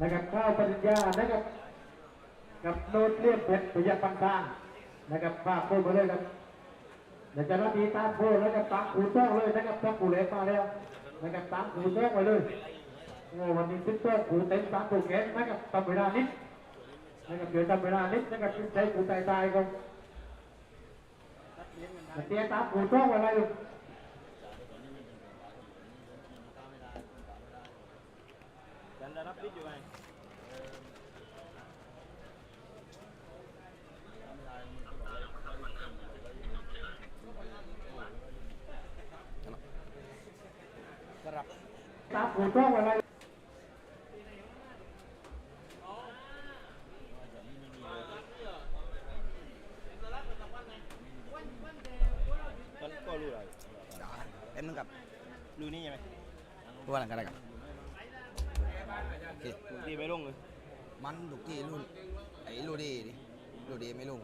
นะครับข้าวปริญญานะครับกับโน้ตเรียบเพชรปิยปันตางนะครับฝากโค้มาเลยครับเดี๋ยวจะรับมีตามโค้นะครับตามขูโต้งเลยนะครับถ้าขูเล็กมาแล้วนะครับตามขูโต้งไปเลยโอ้วันนี้ติ๊กโต้งขูเต็มตามขูแขนนะครับทำเวลานิดนะครับเดี๋ยวทำเวลานิดนะครับใช้ขูตายตายๆก็เตี้ยตามขูโต้งอะไรลูกยันได้รับพิษอยู่ไง ตามขูโต้งอะไรตอนก็รู้อะไรเอ็มนึงกับรู้นี่ใช่ไหมตัวหลังกันอะไรกับโอเคที่ไม่ลงเลยมันถูกที่รุ่นไอ้รูดีดิรูดีไม่ลง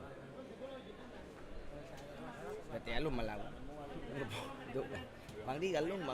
แต่แต่ลุ่มมาแล้วมันก็พอดุเลยบางทีกันลุ่มบาง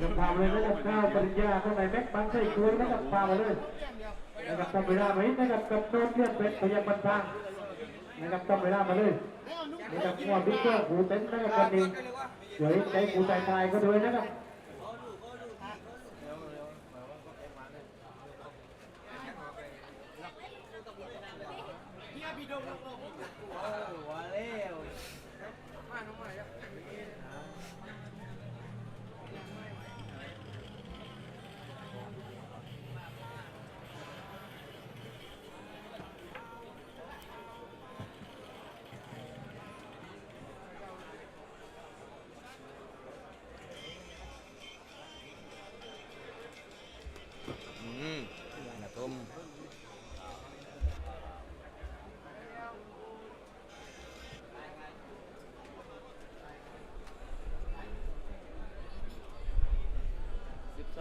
นะครับพาเลยนะครับก้าวปริญญาข้างในแม็กบังใช่คุยนะครับพามาเลยนะครับทำเวลาไหมนะครับกับโน้ตเลียนเพชรปิยปันตางนะครับทำเวลามาเลยนะครับหัวบิ๊กเกอร์ขูเต็มนะครับวันนี้เดี๋ยใจขูตายตายก็ด้วยนะครับ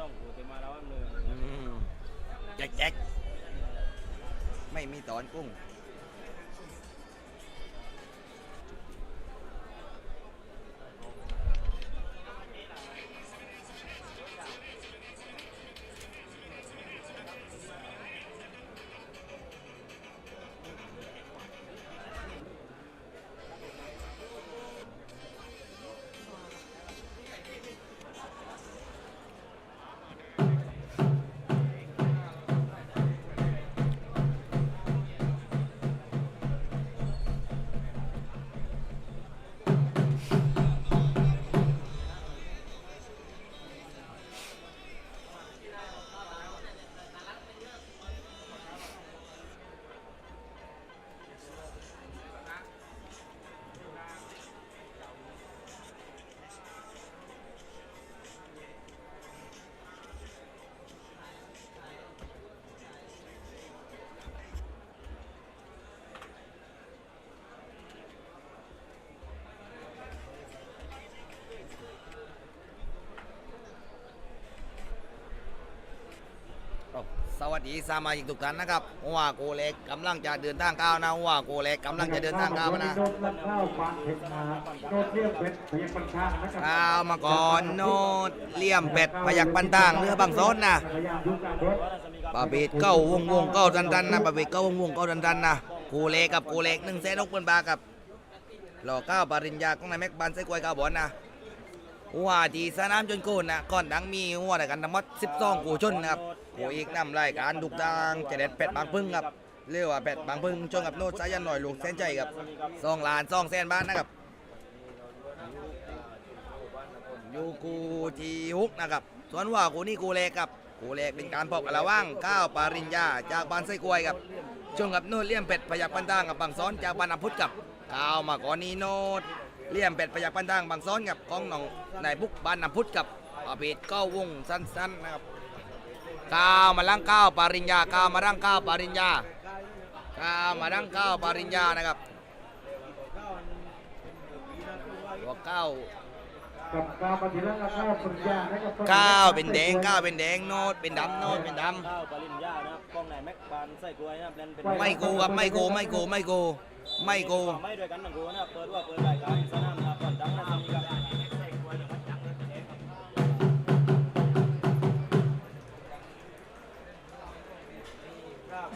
องหัวเต็มาแล้วเลยอืมแจ๊กแจ๊กไม่มีตอนกุ้ง วัสดีสมาชิกทุกท่านนะครับว่าโกเล็กกำลังจะเดินทางก้าวนะว่าโกเล็กกำลังจะเดินทางก้าวนะโดนลัดข้าวปานเผ็ดมาโดนเรียกเป็ดพยักปันข้างนะครับก้าวมาก่อนโนดเลี่ยมเป็ดพยักปันต่างเนื้อบางโซนนะพยายามยุบการรถปาเบดเก้าวงวงเก้าดันดันนะปาเบดเก้าวงวงเก้าดันดันนะโกเล็กกับโกเล็กหนึ่งแสนหกพันบาทกับหล่อเก้าปริญญาของนายแม็กบันไส้กวยก้าวบอลนะ ว่าที่สนามจนโกนนะก่อนดังมีหัวแต่กันทั้งหมด12กูชนนะครับโอ้อีกนำรายการทุกทางจเด็ดเป็ดบางพึ่งครับเรียกว่าเป็ดบางพึ่งชนกับโนดสายันหน่อยลูกแสนใจครับสองล้านสองแสนบาทนะครับอยู่กูทีฮุกนะครับส่วนว่ากูนี่กูเล็กครับกูเล็กเป็นการพบกันระว่างก้าวปาริญญาจากบ้านไส้กล้วยครับชนกับโนดเลี่ยมเป็ดพยักปันตางกับบางซ้อนจากบ้านอพุทธกับก้าวมาก่อนนี้โนด เลี่ยมเป็ดพยักปันตางบางซ้อนกับกองหนองนายบุกบ้านอพุทธกับอาเบดเก้าวงสั้นๆนะครับก้าวมาลังก้าวปาริญญาก้าวมาลังก้าวปาริญญาก้าวมาลังก้าวปาริญญานะครับตัวก้าวกับกาวปฏิรัติข้าวปัญญานะครับก้าวเป็นแดงก้าวเป็นแดงโนดเป็นดำโนดเป็นดข้าวปริญญานะครับกล้องไหนแม็กบานใส่กล้วยนะครับเล่นเป็นำไม่โกครับไม่โกไม่โกไม่โก ไม่โกไม่ด้วยกันทั้งคู่นะครับเปิดว่าเปิดรายการสนามนะครับก่อนดังนะครับนี่ครับ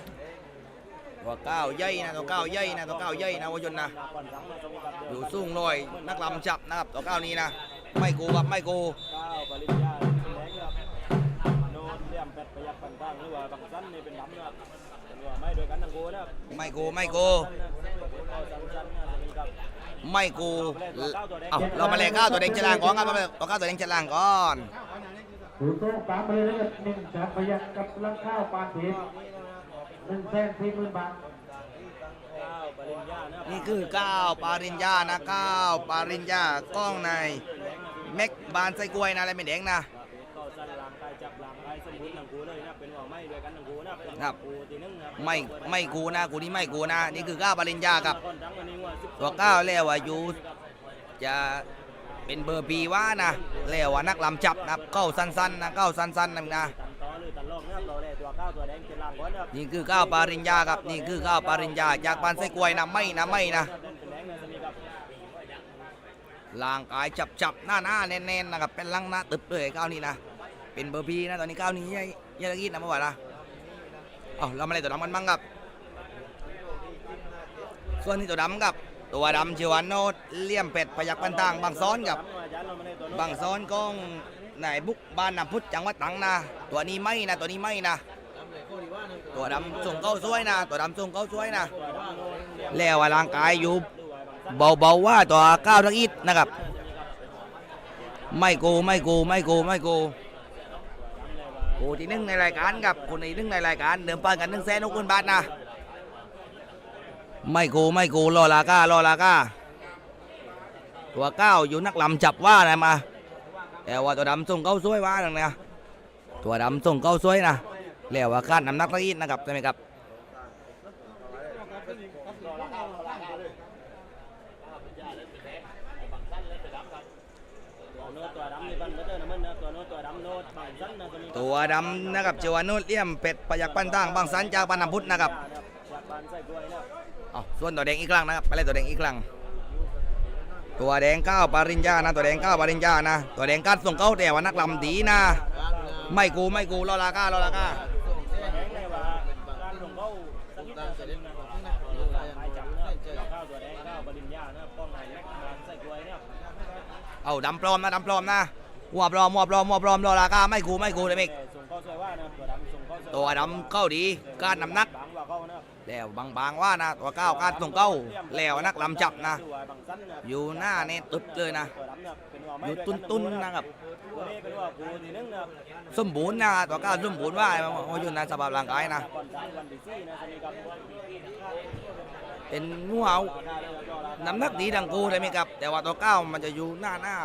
ตัวก้าวใหญ่นะตัวก้าวใหญ่นะตัวก้าวใหญ่นะวชนนะก่อนดังนะครับนี่ครับอยู่สูงลอยนักลำจับนะครับตัวก้าวนี้นะ ไม่โกครับไม่โกข้าวปริญญาเป็นแดงครับโนนเลี่ยมเป็ดพยักปันตั้งหรือว่าบางสั้นนี่เป็นดำนะครับเป็นว่าไม่ด้วยกันทั้งคู่นะครับไม่โกไม่โก ไม่โกเอาเรามาเลยก้าวตัวแดงฉลางก่อนครับตัวก้าวตัวแดงฉลางก่อนถูกต้องตามไปเลยนะครับหนึ่งจากพยักกับลังข้าวปานเผ็ดหนึ่งแสนสี่หมื่นบาทข้าวปริญญานะครับนี่คือก้าวปาริญญานะก้าวปาริญญากล้องในแม็กบานไส้กล้วยนะอะไรไม่แดงนะข้าวสั้นลางกายจับลางกายสมบูรณ์ทั้งคู่เลยนะครับเป็นว่าไม่ด้วยกันทั้งคู่นะครับ ไม่ไม่กูนะกูนี่ไม่กูนะนี่คือก้าวปาริญญาครับก่อนดังวันนี้ว่าสิบตัวก้าวแล้วอายุจะเป็นเบอร์ปีว่านะแล้วว่านักลำจับนะก้าวสั้นๆนะก้าวสั้นๆนะนะนี่คือก้าวปาริญญาครับนี่คือก้าวปาริญญาจากบานไส้กวยนะไม่นะไม่นะล่นเป็นแดงนะสมีครับร่างกายจับจับหน้าหน้าแน่นๆนะครับเป็นลังหน้าตึบเลยก้าวนี้นะเป็นเบอร์ปีนะตอนนี้ก้าวนี้ยัยยัยตะกี้นะเมื่อวานนะ เอาเรามาเลยตัวดำกันบ้างครับ ส่วนที่ตัวดำกับ ตัวดำชื่อว่าโนดเลี่ยมเป็ดพยักปันต่างบางซ้อนกับอาจารย์เราไม่ได้ตัวบางซ้อนกองนายบุกบ้านนำพุทธจังหวัดตังนะตัวนี้ไม่นะตัวนี้ไม่นะ ตัวดำส่งเข้าช่วยนะ ตัวดำส่งเข้าช่วยนะ แล้วร่างกายอยู่เบาๆว่าตัวก้าวทักอิดนะครับ ไม่โกไม่โกไม่โกไม่โก คู่ที่หนึ่งในรายการกับคนที่หนึ่งในรายการเดิมเปิดกันหนึ่งแสนหกหมื่นบาทนะไม่กูไม่กูรอลาก้ารอลาก้าตัวเก้าอยู่นักลำจับว่าอะไรมาแต่ว่าตัวดำส่งเข้าซวยว่าหนึ่งนะตัวดำส่งเข้าซวยนะแล้วว่าคาดน้ำนักตะกอิดนะครับใช่ไหมครับ ตัวโน้ตตัวดำนี่บันเบอร์เตอร์นะมันนะตัวโน้ต ตัวดำนะครับเจวานุเลี่ยมเป็ดพยักปันตั้งบางสันจากบรรณพุทธนะครับส่วนะครับเอาส่วนตัวแดงอีกครั้งนะครับไปเลยตัวแดงอีกครั้งตัวแดงก้าวปาริญญานะ ตัวแดงก้าวปาริญญานะตัวแดงกัดส่งเข้าแต่ว่านักลำดีนะไม่กูไม่กูรอลาก้ารอลาก้าแดงเลยว่าการลงเข้าก้าวตัวแดงข้าริญญานะครับป้องไหนแม็กบาเอาดำปลอมนะดำปลอมนะ หัวปลอมหวปลอมหวปลอมรอลาก้าไม่กูไม่กูเลยมิกส่งเข้าสวยว่านะตัวดำส่งเข้าสวยตัวดำเข้าดีการน้ำหนักบางว่าเข้านะครับแล้วบางว่านะตัวก้าวการส่งเข้าแล้วนักลำจับนะ อยู่หน้าเนี่ยตึบเลยนะอยู่ตุ้นตัวนี้นว่าปูทีนึงนะครับสมบูรณ์นะตัวก้าวสมบูรณ์ว่าโอ้ยอยู่ในสภาพร่างกายนะ ก่อนสามวันที่สี่นะจะมีกับเป็นงูเห่าน้ำหนักดีดังกูเลยไหมครับ แต่ว่าตัวเก้ามันจะอยู่หน้าหน้า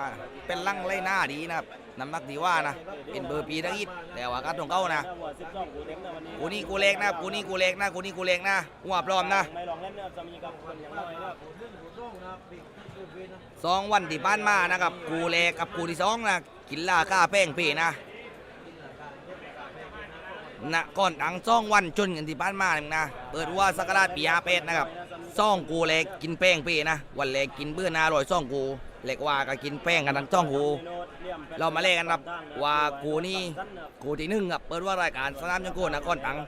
เป็นลังไล่หน้าดีนะครับน้ำหนักดีว่านะ เป็นเบอร์ปีทั้งอิดแต่ว่าการตรงเก้านะกูนี่กูเล็กนะกูนี่กูเล็กนะกูนี่กูเล็กนะหัวปลอมนะไม่ลองเล่นนะครับจะมีกับคนอย่างน้อยนะสองวันที่ผ่านมานะครับกูเล็กกับกูที่สองนะกินลาก้าแป้งเปนะนะก่อนตังซ่องวันจนกันที่บ้านมาเนี่ยนะ เปิดว่าสักราชปีอาเป็ดนะครับ ซ่องกูเล็กกินแป้งปีนะวันเล็กกินเบื่อหนาอร่อยซ่องกูเล็กว่าก็กินแป้งกันทั้งซ่องกูเรามาเล่นกันครับว่ากูนี่กูที่หนึ่งครับเปิดว่ารายการสนามยังกูนะก่อนตัง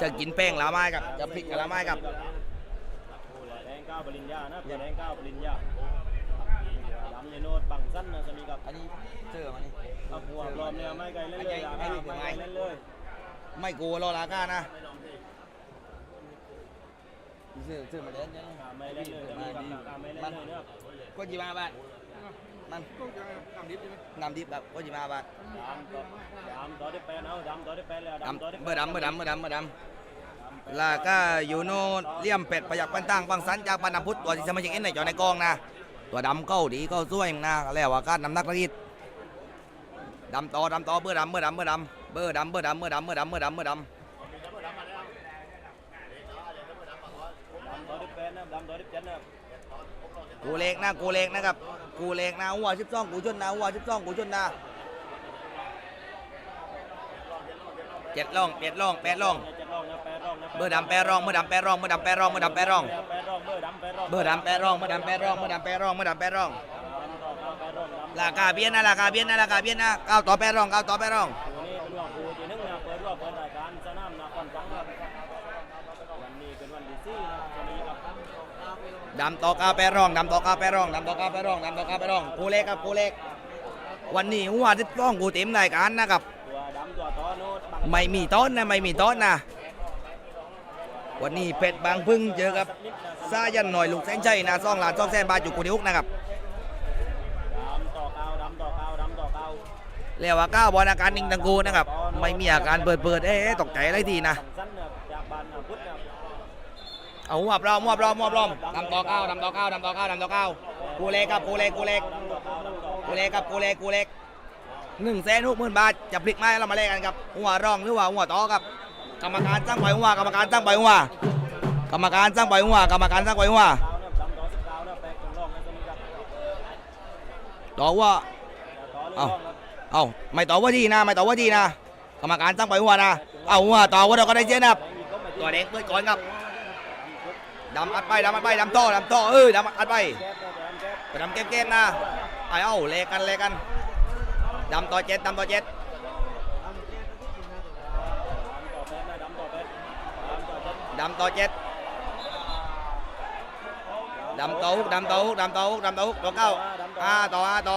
จะกินแป้งละไม้กับจะพริกกับละไม้กับแดงก้าวปริญญานะแดงก้าวปริญญาดำในโนดบังสั้นนะจะมีกับ อันนี้เสื้อมานี่เอาหัวปลอมเนี่ยไม่ไกลเล่นเลยไม่ไกลเล่นเลย ไม่กูรอลาก้านะ เสื้อเสื้อมาเล่นเนี่ยไม่เล่นเลยจะมีกับไม่เล่นเลยเนี่ยก็จีมาบ้านมันนำดิบแบบก็จีมาบ้านดำต่อดำต่อได้แปดเอาดำต่อได้แปดแล้วดดำต่อได้ำเมื่อดำเมื่อดำเมื่อดำเมื่อดำลาก้าอยู่โน่นเลี่ยมเป็ดประหยัดปันตั้งปังสันจากปันนำพุทธตัวที่สมาชิกเอ็นในจอในกองนะ ตัวดำเก้าดีเก้าสวยนะแล้วว่าการนำนักรีดดำต่อดำต่อเมื่อดำเมื่อดำเมื่อดำเบอร์ดำเบอร์ดำเมื่อดำเมื่อดำเมื่อดำเมื่อดำ ดำต่อได้แปดนะดำต่อได้เจ็ดนะ กูเล็กนะกูเล็กนะครับกูเล็กนะหัวชิบซ่องกูชนนะหัวชิบซ่องกูชนนะเจ็ดล่องเจ็ดล่องแปดล่องเจ็ดรอดรองนะเบอร์ดำแปดร่องเบอร์ดำแปดร่องเบอร์ดำแปดร่องเบอร์ดำแปดร่องแปดรองเบอร์ดำแปดรองเบอร์ดำแปดร่องเบอร์ดำแปดร่องเบอร์ดำแปดร่องเบอร์ดำแปดร่องรองดำราคาเบี้ยนะราคาเบี้ยนะราคาเบี้ยนะเก้าต่อแปดร่องเก้าต่อแปดร่อง ครูนี่เป็นว่าครูที่หนึ่งนะเปิดว่าเปิดรายการสนามนครฟังครับวันนี้เป็นวันที่สี่นะจะมีกับ ดำตอกาแปร่องดำตอกาแปร่องดำตอกาแปร่องดำตอกาแปร่องกูเล็กครับกูเล็ก วันนี้หัวที่ร่องกูเต็มรายการนะครับไม่มีต้นนะไม่มีต้นนะวันนี้เป็ดบางพึ่งเจอกับซายันหน่อยลูกแสนใจนะซ่องหลานซ่องแสนบาทอยู่กูที่ฮุกนะครับดำต่อเก้าดำตอก้าดำตอก้าเรียกว่าก้าวบอลอาการนิ่งตังกูนะครับไม่มีอาการเปิดเปิดๆเอ๊ะตกใจอะไรทีนะ เอาหัวปลอมหัวปลอมหัวปลอมดำต่อเก้าดำต่อเก้าดำต่อเก้าดำต่อเก้ากูเล็กครับกูเล็กกูเล็กกูเล็กครับกูเล็กกูเล็กหนึ่งแสนหกหมื่นบาทจะพลิกไหมเรามาเล่นกันครับหัวร่องหรือว่าหัวต่อครับ กรรมการสร้งปล่อยหัวกรรมการสร้งปล่อยหัวกรรมการสร้งปล่อยหัวกรรมการสร้งปล่อยหัวต่อสิบเก้าเองนะจะมีกับต่อว่าต่อเองร่องนะเอาไม่ต่อว่าดีนะ ไม่ต่อว่าดีนะ กรรมการสร้งปล่อยหัวนะเอาหัวต่อว่าเราก็ได้เจนับตัวเด็กเปิดก่อนครับ ดำอัดไปดำอัดไปดำต่อดำต่อเออดำอัดไปแก๊สนะแก๊สไปดำเกมๆนะไอ้เอ้าเลกันเลกันดำต่อเจ็ดดำต่อเจ็ดดำต่อเจ็ดดำต่อเจ็ดำต่อฮุกดำต่อฮุกดำต่อฮุกดำต่อฮุกตัวเก้าห้าต่อห้าต่อ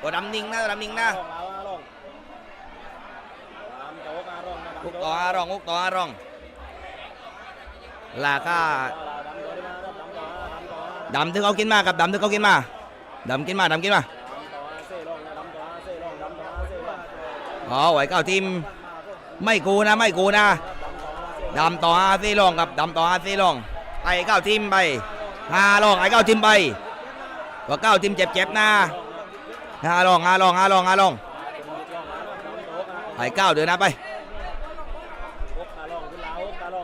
ตัวดำนิ่งนะตัวดำนิ่งนะร่องเอาร่องดำต่อห้าร่องนะฮุกต่อห้ารองฮุกต่อห้ารอง ราคาดำต่อได้มาดำต่อห้าดำที่เขากินมากับดำที่เขากินมาดำกินมาดำกินมาอ๋อไหวเก้าทีมไม่กูนะไม่กูนะดำต่อห้าสี่รองกับดำต่อห้าสี่รองไอ้เก้าทีมไปห้ารองไอ้เก้าทีมไปว่าเก้าทีมเจ็บๆนะห้ารองห้ารองห้ารองห้ารองไอ้เก้าเดินหน้าไป หกตาลองขึ้นแล้วหกตาล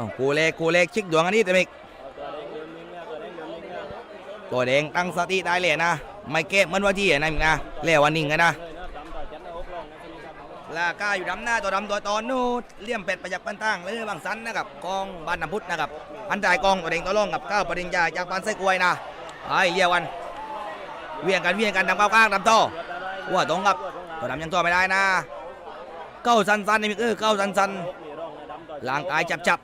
องขึ้นแล้วนะอ้าวกูเล็กกูเล็กชิกดวงอันนี้แต่ไม่ตัวแดงเดินลิงตัวแดงตั้งสติได้เลยนะ ไม่เก็บมันว่าที่นะมึงนะเลี้ยววันนิ่งกันนะลยนะกลองนะจะมีครับลาอยู่ดำหน้าตัวดำตัวตอนนู้นเลี่ยมเป็ดประยักปันตั้งเลยบางสันนะครับกองบ้านน้ำพุทธนะครับอันจ่ายกองตัวเด้งตัวลงกับก้าวปริญญาจากบ้านไส้กล้วยนะไอ้เลี้ยววัน เวียงกันเวียงกันดำก้าวก้างดำโตหัวตรงครับตัวดำยังตัวไม่ได้นะ เก้าสันสันนี่มิกเออเก้าสันสันหกนี่ร่องนะดำต่อร่างกายจับจับ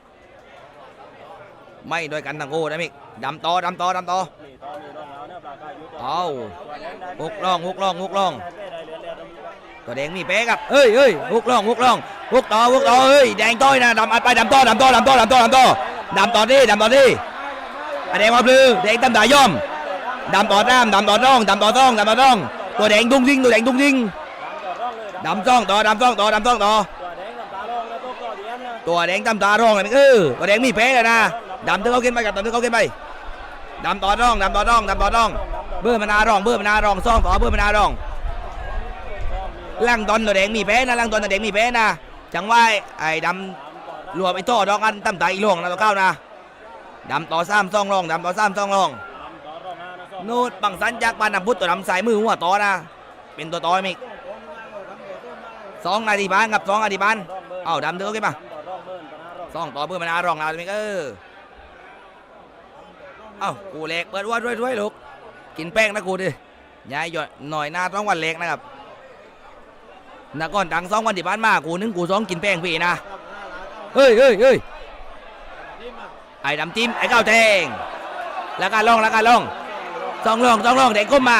ไม่โดวยกันทั้งคู่นะมิกดำต่อดำต่อดำต่อนี่ต่อมีร่องแล้วนะปลากายยุทธ์เอาตัวแดงได้ฮุกล่องฮุกล่องฮุกล่องได้ได้เรือเรือดำตัวแดงมีเป๊ะครับเอ้ยเอ้ยฮุกล่องฮุกล่องฮุกต่อฮุกต่อเอ้ยแดงต้อยนะดำอัดไปดำต่อดำต่อดำต่อดำต่อดำต่อดำต่อดิดำต่อดิอันแดงมาพลือแดงตั้มตาย่อมดำต่อน้ำดำต่อร่องดำต่อร่องดำต่อร่อง ตัวแดงตุ้งยิงตัวแดงตุ้งยิงดำต่องดำซ่องต่อดำซ่องต่อดำซ่องต่อตัวแดงตาร่องแล้วก็ต่อเดียนนะตัวแดงตั้มตาร่องเลยเออตัวแดงมีเป๊ะเลยนะ ดำถึงเขากินไปกับดำถึงเขากินไปดำต่อร่องดำต่อร่องดำต่อร่อง เบื่อมานารอง เบื่อมานารองซ่องต่อเบื่อมานารองลังตอนตัวแดงมีแพ้นะลังตอนตัวแดงมีแพ้นะจังว่าไอ้ดำรวมไอ้โต้ดอกกันตั้มตาอีหลวงนะตัวเก้านะดำต่อซ้ำซ่องรองดำต่อซ้ำซ่องรองดำต่องนูดบังสันจากปานนำพุทธตัวดำสายมือหัวต่อนะ เป็นตัวต่อมิกสองนาทีบ้านกับสองนาทีบ้านร่องเอาดำเด้อขึ้นมาต่องเบิ้ลปซ่องต่อเพื่อมานารองลาวมิเออ เอ้ากูเล็กเปิดว่าด้วยด้วยลูกกินแป้งนะกูดิยายหยดหน่อยหน้าต้องวันเล็กนะครับนักก่อนดังสองวันที่บ้านมากูนึงกูสองกินแป้งพี่นะเฮ้ยเฮ้ยเฮ้ยไอ้ดำจิ้มไอ้ก้าวแทงแล้วก็ล่องแล้วก็ล่องสองล่องสองล่องเด็กก้มมา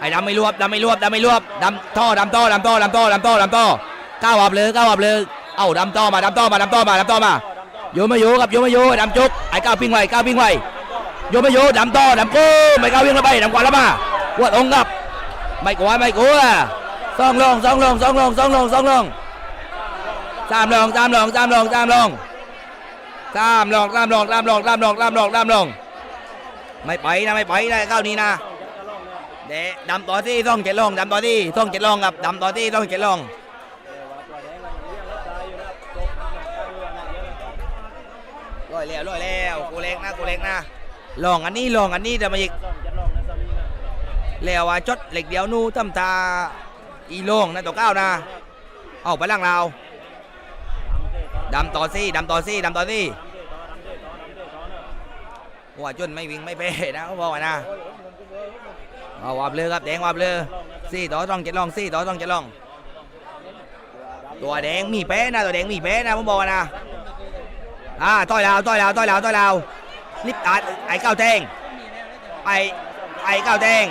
ไอ้ดำไม่รวบดำไม่รวบดำไม่รวบดำท่อดำท่อดำท่อดำท่อดำท่อดำท่อก้าวอับเลยก้าวอับเลยเอ้าดำท่อมาดำท่อมาดำท่อมาดำท่อมาโยมาโยกับโยมาโยดำจุกไอ้ก้าวปิ้งไว้ก้าวปิ้งไว้ โยไมาโยดำต่อดำกูไม่ก้าววิ่งเข้าไปดำกว่าล้วมาวดองกับไม่กลัวไม่กลัวสองลงสองลงสองลงสองลงสองลงสามลงสามลงสามลงสามลงสามลงสามลงสามลงสามลงสามลงสามลงไม่ไปนะไม่ไปนะก้านี้นะเดะดำต่อที่ต้องเจ็ดลงดำต่อที่ต้องเจ็ดลงครับดำต่อที่ต้องเจ็ดลงร้อยแล้วร้อยแล้วกูเล็กนะกูเล็กนะ ลองอันนี้ลองอันนี้เดี๋ยวมาอีกแล้วว่าจดเหล็กเดียวนู่ทำตาอีโลงนะตัวเก้านะเอาไปล่างเราดำต่อซี่ดำต่อซี่ดำต่อซี่ว่าจนไม่วิ่งไม่เป้นะเขาบอกว่านะเอาวับเลยครับแดงวับเลยซี่ต่อต้องเจ็ดลองซี่ต่อต้องเจ็ดลอง ตัวแดงมีแป้นะตัวแดงมีแป้นะผมบอกว่านะอ่าต้อยลาวต้อยลาวต้อยลาวต้อยลาว ลิปตาไอ้เก้าแทงไอ้ไอ้เก้าแทง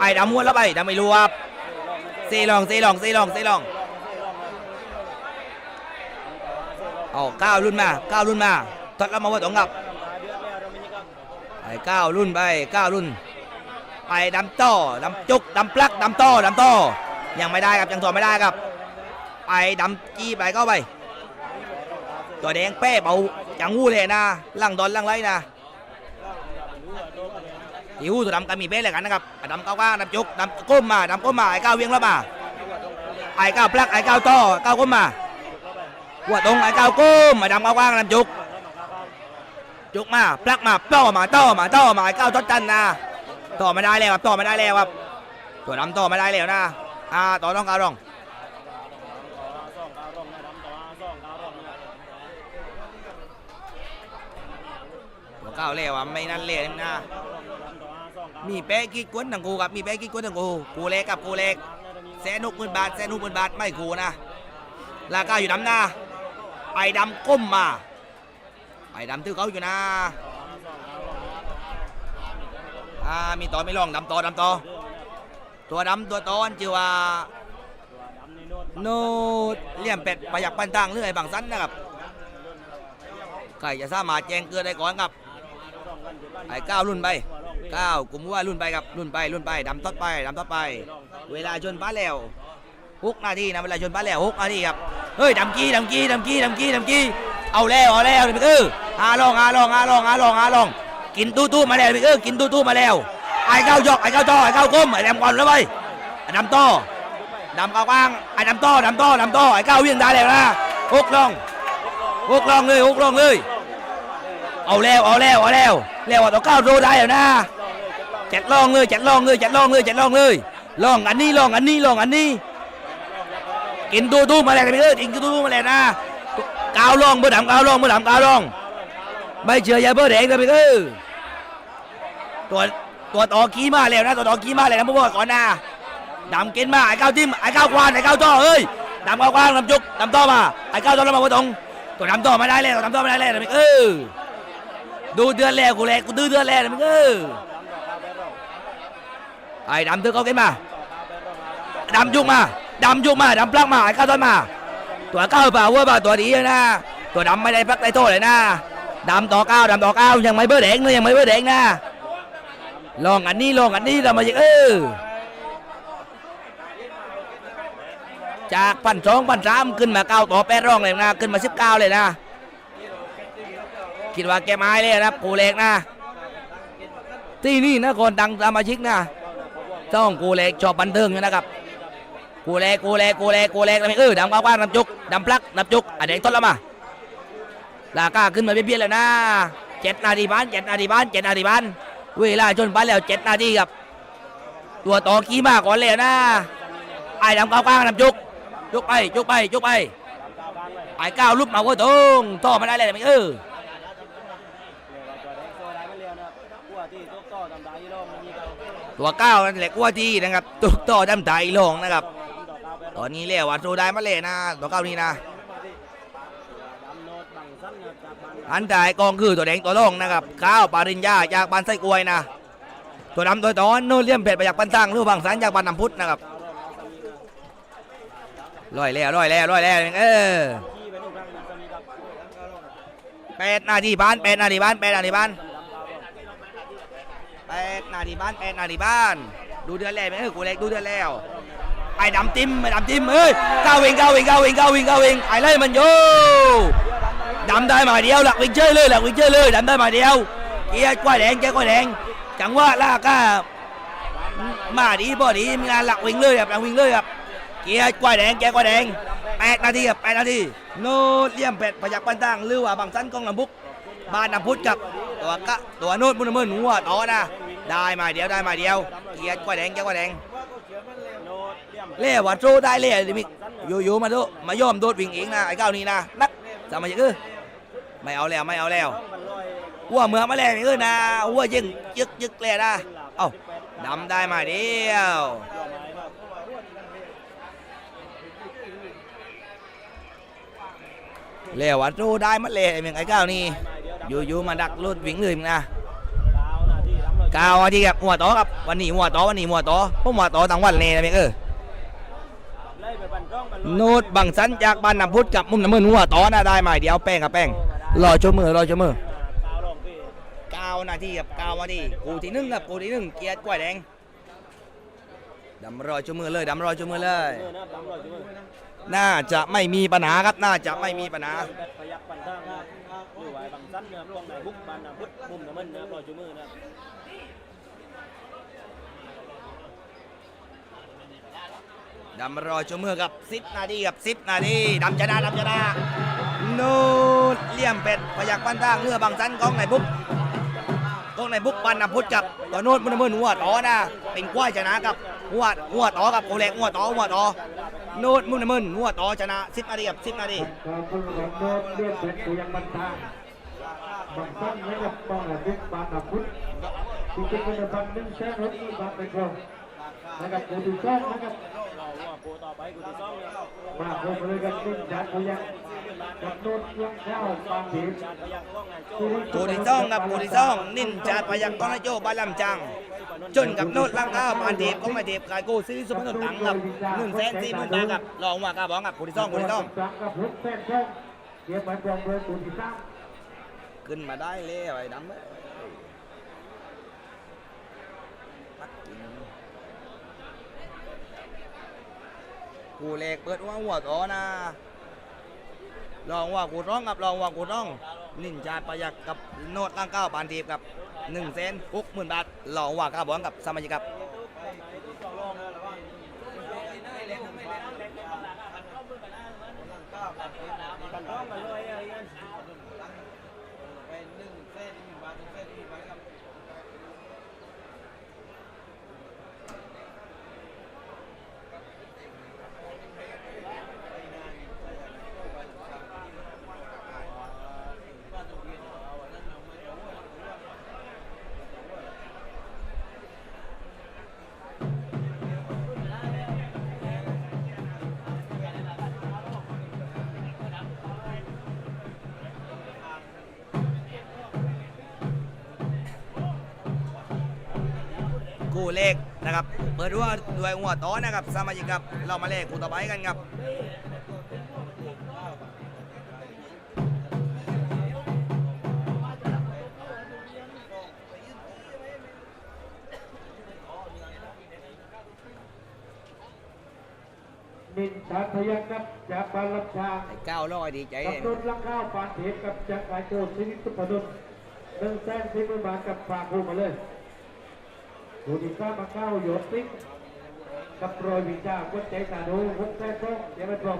ไอ้ดำม้วนแล้วไปดำไม่รู้ครับซีลองซีลองซีลองซีลองเอาเก้ารุ่นมาเก้ารุ่นมาทดแล้วมาว่าตรงกับไอ้เก้ารุ่นไปเก้ารุ่น ไปดำต้อดำจุกดำปลักดำต้อดำต้อยังไม่ได้ครับยังถอดไม่ได้ครับ ไปดำจี้ไปเข้าไป ตัวแดงเป้เบา จังวูเลยนะล่างดอนล่างไรนะที่หูตัวดำก็มีเป้เลยกันนะครับดำก้าวก้างดำจุกดำก้มมาดำก้มมาไอ้ก้าวเวียงแล้วมาไอ้ก้าวปลักไอ้ก้าวต่อก้าวก้มมาหัวตรงไอ้ก้าวก้มไอ้ดำก้าวก้างดำจุกจุกมาปลักมาต่อมาต่อมาต่อมาไอ้ก้าวทดจันนะต่อไม่ได้แล้วครับต่อไม่ได้แล้วครับตัวดำต่อไม่ได้แล้วนะอ่าต่อต้องกาวรอง ก้าวเล่วอะไม่นั่นเล่นะ มีแป๊ะกิ๊กวนทั้งกูครับมีแป๊ะกิ๊กวนทั้งกูกูเล็กกับกูเล็กแสนหกหมื่นบาทแสนหกหมื่นบาทไม่กูนะราคาอยู่น้ำหน้า ไปดำก้มมา ไปดำตื้อเขาอยู่นะอ่ามีต่อไม่ลองดำต่อดำต่อตัวดำตัวตอนชื่อว่าโนดเลี่ยมเป็ดประหยัดปันตังเรื่อยบางสั้นนะครับใครจะสามารถแจ้งเกิดได้ก่อนครับ ไอ้ก้าวรุ่นไปก้าวกลุ่มว่ารุ่นไปครับรุ่นไปรุ่นไปดำต้นไปดำต้นไป เวลาชนป้าแล้วหกนาทีนะเวลาชนป้าแล้วหกนาทีครับเฮ้ยดำกี้ดำกี้ดำกี้ดำกี้ดำกี้เอาแล้วเอาแล้วพี่เอออาลองอาลองอาลองอาลองอาลอง กินตู้ตู้มาแล้วพี่เออกินตู้ตู้มาแล้วไอ้ก้าวยกไอ้ก้าวต่อไอ้ก้าวก้มไอ้ดำก่อนแล้วไปไอ้ดำต่อดำก้าวกลางไอ้ดำต่อดำต่อดำต่อไอ้ก้าวเวียงได้แล้วนะหกลองหกลองเลยหกลองเลย เอาแล้วเอาแล้วเอาแล้วแล้วว่าตัวเก้าโดได้แล้วนะจ็ดลองเลยจ็ดลองเลยจ็ดลองเลยจ็ดลองเลยลองอันนี้ลองอันนี้ลองอันนี้กินตูตูมาแล้วพี่เอ้ยกินตูตูมาแล้วนะกาวลองเบอร์ดำกาวลองเบอร์ดำกาวลองไม่เชื่ออย่าเบอร์แดงเลยพี่เอ้ยตัวตัวต่อขี้มาแล้วนะตัวต่อขี้มาแล้วนะพ่อบอกก่อนนะดำกินมาไอ้ก้าวจิ้มไอ้ก้าวควานไอ้ก้าวต่อเอ้ยดำก้าวกวางดำจุกดำต่อมาไอ้ก้าวต่อแล้วมาว่าตรงตัวดำต่อไม่ได้เลยตัวดำต่อไม่ได้เลยนะเออ ดูเดือนแล้วกูแลกูดื้อเดือนแล้วนะมึงเออไอ้ดำเธอเขาเก็บมาดำยุกมาดำยุกมาดำปลักมาไอ้ก้าวต้นมา ตัวเก้าเปล่าเว่าเปล่าตัวดีนะ ตัวดำไม่ได้พักได้โทษเลยนะดำต่อเก้าดำต่อเก้ายังไม่เบอร์แดงเลยยังไม่เบอร์แดงนะลองอันนี้ลองอันนี้เรามาย่างเออจากพันสองพันสามขึ้นมาเก้าต่อแปดร่องเลยนะขึ้นมาสิบเก้าเลยนะ คิดว่าแกไม้เลยนะครับกูเล็กนะ ที่นี่นะคนดังสมาชิกนะต้องกูเล็กชอบบันเทิงอยู่นะครับกูเล็กกูเล็กกูเล็กกูเล็กแล้วไม่เออดำกว้างๆดำจุกดำพลักดำจุกอะเด็กต้นล้วมาลาก้าขึ้นมาเบี้ยๆแล้วนะเจ็ดนาทีบ้านเจ็ดนาทีบ้านเจ็ดนาทีบ้านเวลาจนไปแล้วเจ็ดนาทีครับ ตัวต่อขี้มากก่อนเลยนะไอ้ดำกว้างๆดำจุกจุกไปจุกไปจุกไปไอ้ก้าวลุกมาก็ตรงต่อมาได้เลยไหมเออ ตัวเก้านั่นแหละกว่าที่นะครับตุกต่อดำไตลงนะครับ ตอนนี้เรียกว่าโซได้มาเลยนะ ตัวเก้านี้นะดำโนดับจากบ้านอันจ่ายกองคือตัวแดงตัวรองนะครับข้าวปาริญญาจากบ้านไส้กล้วยนะ ตัวดำตัวตอนโนเลี่ยมเป็ดไปจากปันตังหรือบางสันจากบ้านน้ำพุทธนะครับร้อยแล้วร้อยแล้วร้อยแล้วเออเป็นลูกรังมันแปดนาทีบ้านแปดนาทีบ้านแปดนาทีบ้าน แปดนาทีบ้านแปดนาทีบ้าน ดูเดือนแล้วไหมเออกูเล็กดูเดือนแล้วไอ้ดำจิ้มไอ้ดำจิ้มเอ้ยก้าววิ่งก้าววิ่งก้าววิ่งก้าววิ่งก้าววิ่งไอ้เลยมันโยดำได้มาเดียวหลักวิ่งเ chơi เลยหลักวิ่งเ chơi เลยดำได้มาเดียวเกียร์กล้วยแดงเกียร์กล้วยแดงจังหวะลากก้ามาดีบ่ดีมีงานหลักวิ่งเลยครับหลักวิ่งเลยครับเกียร์กล้วยแดงเกียร์กล้วยแดงแปดนาทีครับแปดนาทีโน้ตเลี่ยมเป็ดพยักปันตั้งหรือว่าบางสั้นกองลำบุก บ้านน้ำพุทธกับตัวกะตัวโน้ตมุนมึนหัวต่อนะ ได้มาเดียวได้มาเดียวเกียร์กล้วแดงเกียร์กล้วแดงเลี่ยมเล่ว่าโจได้เล่ดิมิกอยู่ๆมาดูมาย่อมโดดวิ่งเองนะไอ้ก้าวนี่นะนักสามัยคือไม่เอาแล้วไม่เอาแล้วหัวเมืองมาแล้วนี่คือนะหัวยึงยึกยึกเลยนะเอ้าดำได้มาเดียวเล่ว่าโจได้มาเลยไอ้เมืองไอ้ก้าวนี่ อยู่ๆมาดักรถวิ่งเลยมึงนะดาวนาที่รับบหัวต่อครับวันนี้หัวต่อวันนี้หัวต่อผมหัวต่อทั้งวันเลยนะเมืองเออนกล้องมันโนดบังสันจากบ้านน้ำพุทธกับมุมน้ำมือหัวต่อนะได้ไหมเดี๋ยวแป้งกับแป้งรอชั่วมือรอชั่วมือดาวลงพี่เก้านาทีกับเก้านาทีกูที่หนึ่งครับกูที่หนึ่งเกียรติกล้วยแดงดำรอยจุมือเลยดำรอยจุมือเลยน่าจะไม่มีปัญหาครับน่าจะไม่มีปัญหา แบบพยักปันท่างนะครับหรือว่าบังสั้นนะครับลวงในบุกบันนะพุทธมุมน้ำมันนะครับลอยจุ่มนะครับดำรอยจุมือกับสิบนาทีกับสิบนาทีดำชนะดำชนะนูนเลี่ยมเป็ดพยักปันทางเรือบางสันกองในบุกกองในบุกปันนำพุทธกับตัวโน้ตมันมือหัวต่อนะเป็นกล้วยชนะกับ หัวหัวต่อกับโกเล็กหัวต่อหัวต่อโน้ตมุนมึนหัวต่อชนะสิบนาทีกับสิบนาทีการคนของโดนเรียกเป็นตัวยังบันทางบางท่านไม่กับบ้องบุกบานอับพุทธที่จะเป็นบันหนึ่งแสนรถบานเป็นกองนะครับกูดูซ่องนะครับเราว่าโปรต่อไปกูที่ซ่องนะครับมาโคมเลยกันนิ่งจัดพยังกับโดนเลี้ยงข้าวางทีชาติพยักว่างไงโจ้กูที่ซ่องกับกูที่ซ่องนินจาดพยักกอนโยบาลำจัง จนกับโนดลังข้าวปานเทปของไม่เทปขายกูซื้อสุพรรณตังกับหนึ่งแสนสี่หมื่นบาทกับลองว่ากาบอกกับกูที่ซ่องกูที่ซ่องจังกับพุทธแสนช่องเดี๋ยวไปกองเลยกูที่สามขึ้นมาได้เลยไอ้ดำเอ้ยปักกิ่งกูเล็กเปิดว่าหัวต่อนะลองว่ากูร้องกับลองว่ากูร้องนินจาประหยัดกับโนดตั้งเก้าปานเทปกับ หนึ่งแสนหกหมื่นบาทลองว่ากับอกกับสมาชิกกับ เลขนะครับ เปิดว่าด้วยหัวต่อนะครับสมาชิกครับ เรามาเลขกูต่อไปกันครับนินชาพยักครับจากบานลับชางไอ้ก้าวร้อยดีใจกับเลยโดนลังข้าวปานเทปกับจากไอโจสิริสุพดุลหนึ่งแสนสี่หมื่นบาทกับฝากคู่มาเลย ดูดีก้ามาเก้าโยติกกับรอยวิจาวัดใจตาดูหกแท้ต้องเดี๋ยวไปปลอ